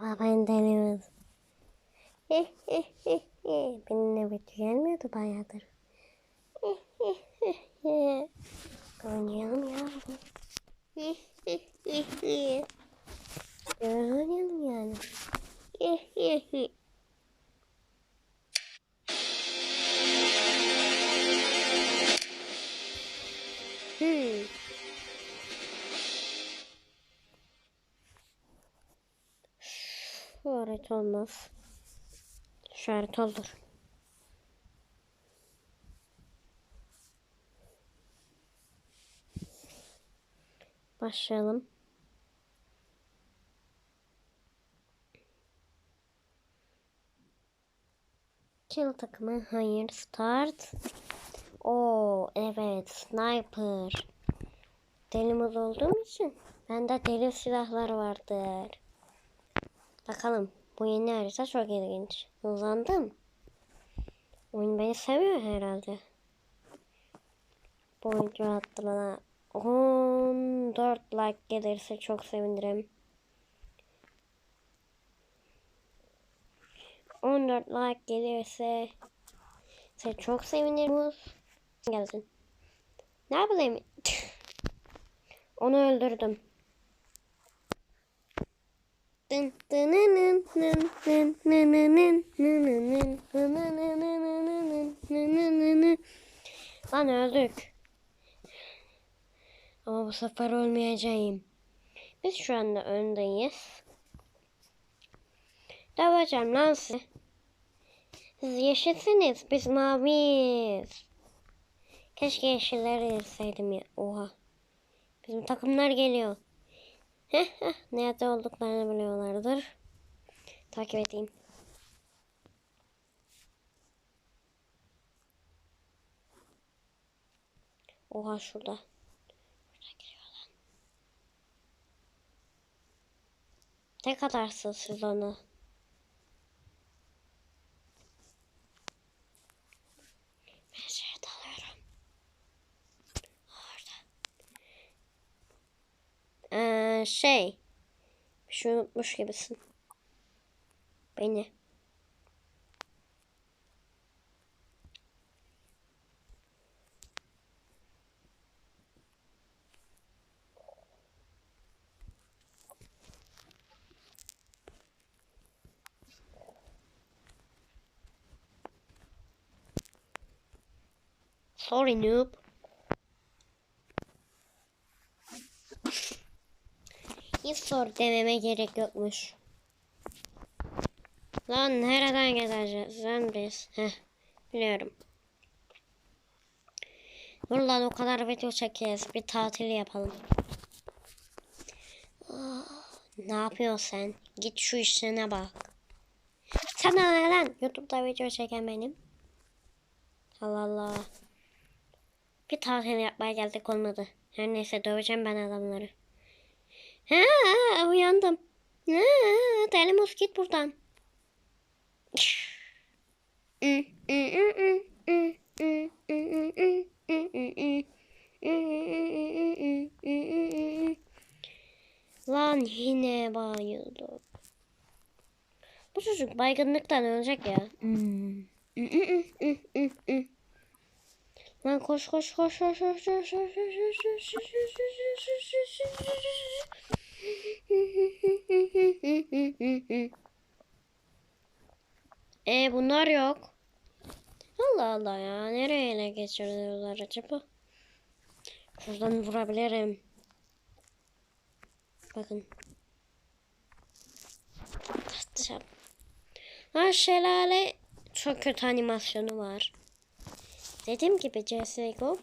Baba ben deniyorum. Benimle birlikte gelmiyordu bayağıdır. Oynayalım ya. Oynayalım yani. Harita olmaz. Şu olur. Başlayalım. Kill takımı hayır start. Oo evet sniper. Delimiz olduğum için bende deli silahlar vardır. Bakalım bu yeni harita çok ilginç. Hızlandım. Oyun beni seviyor herhalde. Bu oyuncu attı bana 14 like gelirse çok sevinirim. 14 like gelirse size çok sevinirim. Gelsin. Ne yapayım? Onu öldürdüm. Lan öldük. Ama bu sefer ölmeyeceğim. Biz şu anda öndeyiz. Döveceğim lan sizi. Siz yeşilsiniz, biz maviyiz. Keşke yeşilleri yerseydim ya. Oha. Bizim takımlar geliyor. Heh, heh, nerede olduklarını biliyorlardır. Takip edeyim. Oha şurada. Şurada giriyorlar. Tek şey. Bir şey unutmuş gibisin. Beni. Sorry noob. Hiç sor dememe gerek yokmuş. Lan nereden geleceğiz lan biz? Heh, biliyorum. Buradan o kadar video çekeriz. Bir tatil yapalım. Ah, Ne yapıyorsun sen? Git şu işlerine bak. Sana ne lan? Youtube'da video çeken benim. Allah Allah. Bir tatil yapmaya geldik olmadı. Her neyse döveceğim ben adamları. Ha uyandım. Ha, Telemuz git buradan. Lan yine bayıldım. Bu çocuk baygınlıktan ölecek ya. Lan koş koş koş koş koş koş koş koş E bunlar yok. Allah Allah ya. Nereye ele geçiriyorlar acaba? Şuradan vurabilirim. Bakın. Tatlışam. Ha şelale çok kötü animasyonu var. Dediğim gibi CSGO